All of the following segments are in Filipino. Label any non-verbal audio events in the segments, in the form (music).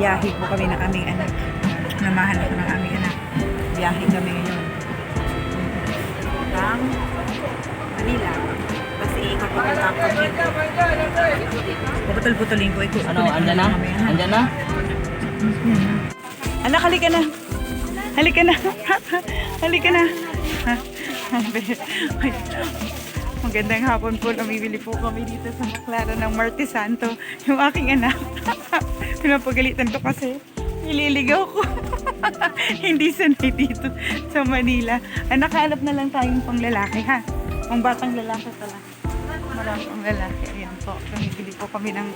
biyahe po kami ng aming anak. Namahan ako ng aming anak. Biyahe kami ngayon. From Manila. Kasi ng kami. Puputol-putulin ko. Ito, Ano, andyan na? Andyan na? Anak, halika na. Halika na. (laughs) halika na. Ay, Magandang hapon po. Namibili po kami dito sa Clara ng Marti Santo. Yung aking anak. (laughs) Pinapagalitan ko kasi nililigaw ko. (laughs) Hindi sanay dito sa Manila. Ah, nakahanap na lang tayong pang lalaki ha. Pang batang lalaki pala. Marami pang lalaki. Ayan po. Namibili po kami ng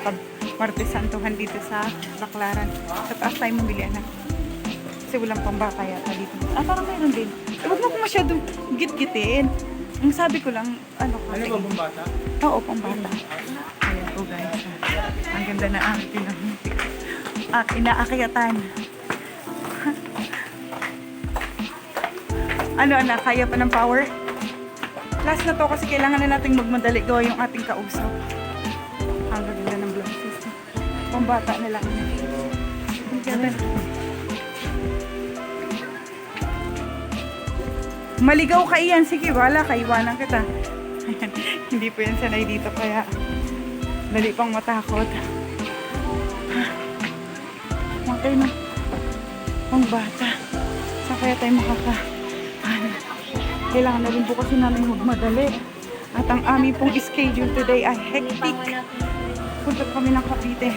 Marti Santohan dito sa Baclaran. Sa taas tayo mamili anak. Kasi walang pambata yata dito. Ah, parang mayroon din. Huwag mo ko masyadong git-gitin. Ang sabi ko lang, ano kasi. Ano ba, pambata? Oo, pambata. Ayan po guys. ah. Ang ganda na ang pinang... At inaakayatan. ano anak, kaya pa ng power? Last na to kasi kailangan na nating magmadali gawa yung ating kausap. Ang ganda ng blouses. Pambata na lang. Ang ganda. Maligaw ka iyan. Sige, wala ka. Iwanan kita. (laughs) Hindi po yan sanay dito kaya dali pang matakot. Okay na. Ang bata. Saan kaya tayo makaka... Kailangan na rin po kasi namin magmadali. At ang aming pong schedule today ay hectic. Punta kami ng Cavite.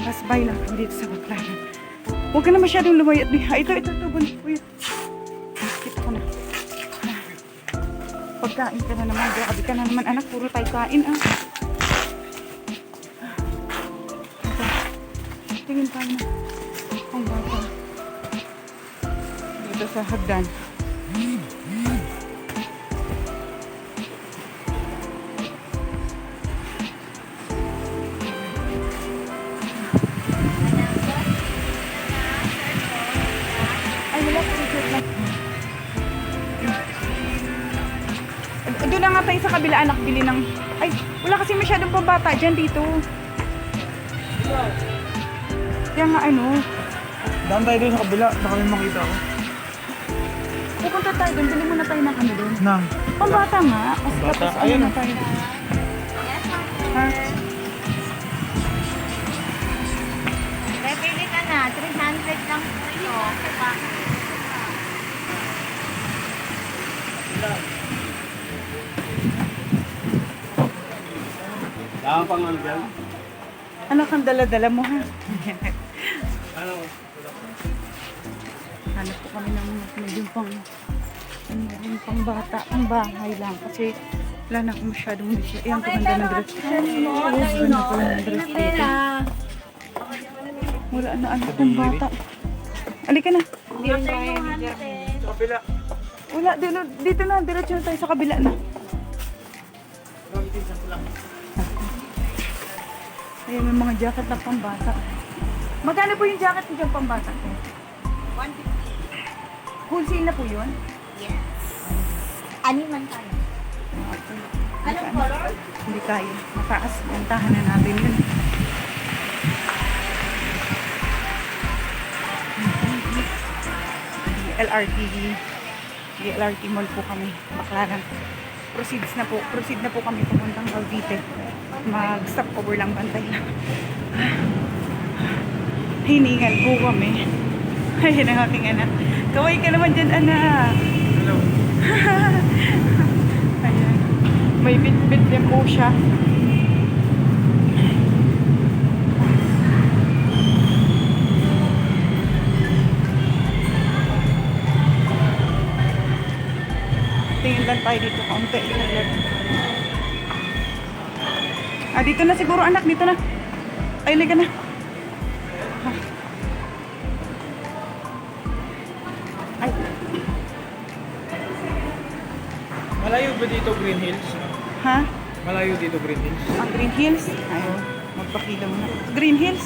Pass by lang dito sa Baclaran. Huwag ka na masyadong lumayat. Ito, ito, ito. Bunso ko yun. Pagkain ka na naman. Grabe ka na naman anak. Puro tayo kain ah. Tingin tayo na. Ang bata. Dito sa hagdan. Doon na nga tayo sa kabila anak bili ng... Ay, wala kasi masyadong pambata dyan dito. Kaya nga ano, Daan tayo doon sa kabila, baka may makita ako. pupunta tayo doon, bili muna tayo ng ano doon. Nang, Pambata nga. Kasi Pambata, tapos ano ayun. na tayo. Ha? Bibili ka na, 300 lang po ito. Daan pang ano dyan? Anak, ang dala-dala mo ha. Ano? Hanap po kami ng medyo pang ano rin pang bata, pang bahay lang. Kasi wala na akong masyadong bisyo. Ayan, paganda ng dress. Ano pala ng dress dito? Wala na anak pang bata. Alika na. Sa kabila. Wala, dito, dito na. Diretso na tayo sa kabila na. Ayan, may mga jacket na pang bata. Magkano po yung jacket mo dyan pang bata? 150. Wholesale na po yun? Yes. Animan tayo. Anong color? Hindi kaya. Mataas. Gantahan na natin yun. LRT LRT Mall po kami. Baklaran. Proceeds na po. Proceed na po kami pupuntang Cavite. Mag-stop over lang. Bantay lang. Hiningal po kami. Ayun ang aking anak. Kaway ka naman dyan, anak. Hello. (laughs) Ayan. May bit-bit din po siya. Tingin lang tayo dito kaunti. Ah, dito na siguro anak, dito na. Ay, liga na. Ay, Malayo ba dito Green Hills? ha? Malayo dito Green Hills. Ang Green Hills? Ayaw, magpakilaw na. Green Hills?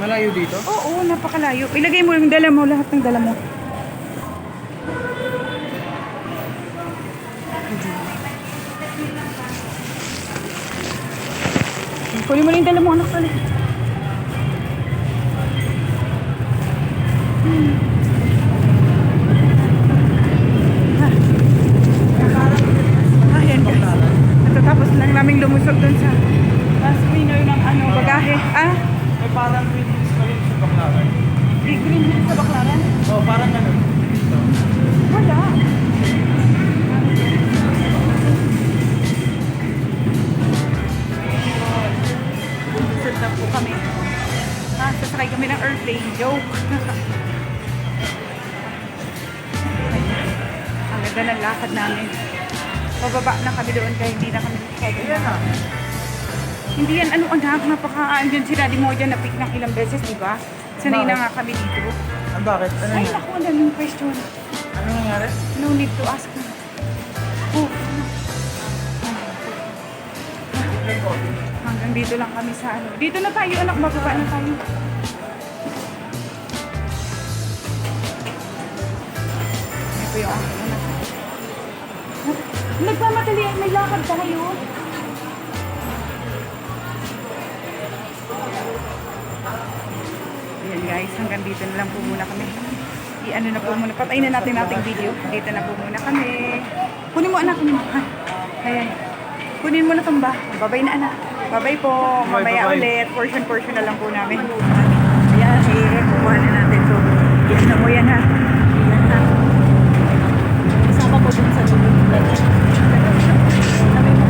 Malayo dito? Oo, napakalayo. Ilagay mo yung dala mo, lahat ng dala mo. Kunin mo na yung dala mo anak pala. Hmm. Joke. Ang ganda ng lakad namin. Pababa na kami doon kaya hindi na kami Ayan na. Hindi yan, ano anak, napaka, andyan si Daddy mo dyan, napik ng ilang beses, di ba? Sanay na nga kami dito. Ah, bakit? Ano Ay, nga? naku, ang daming question. Ano nangyari? No need to ask me. Oh, hanggang dito lang kami sa ano. Dito na tayo, anak, bababa na tayo. Po aking anak. Nagmamadali, may lakad tayo. Ayan guys, hanggang dito na lang po muna kami. I-ano na po muna, patayin na natin nating video. Dito na po muna kami. Kunin mo anak, kunin mo. Ha? Ayan. Kunin mo na itong ba. Babay na anak. Babay po. Bye, Mamaya bye-bye. ulit. Portion portion na lang po namin. Ayan, eh, kukuha na natin. So, yan na mo yan ha. Yan ha. Kasama ko dun sa dulo. Sabi mo,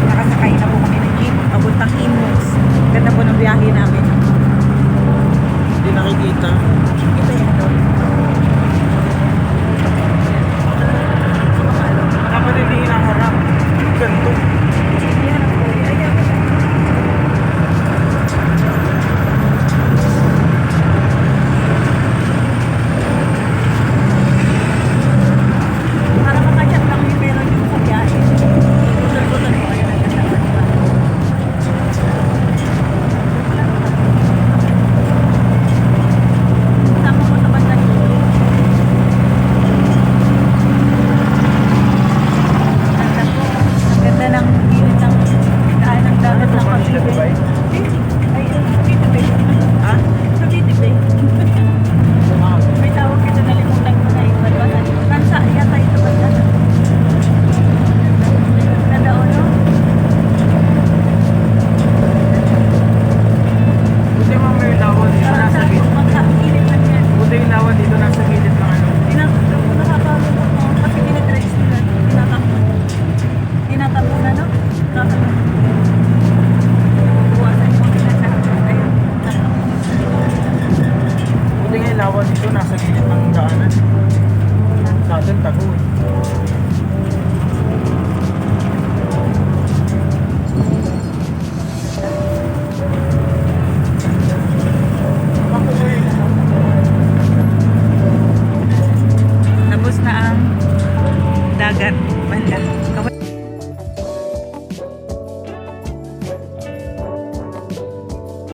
Nakasakay na po kami ng jeep. Papuntang Imus. Ganda po ng biyahe namin. Hindi nakikita. Ito yan doon. Dapat hindi hinaharap. Ganito. Yan ang kuya. Ayan. para makachat lang yung meron yung sa biyahe. Tutol-tutol ko kayo ng ganda. Kasama ko sa bandang dulo. Ganda po. Ang ganda ng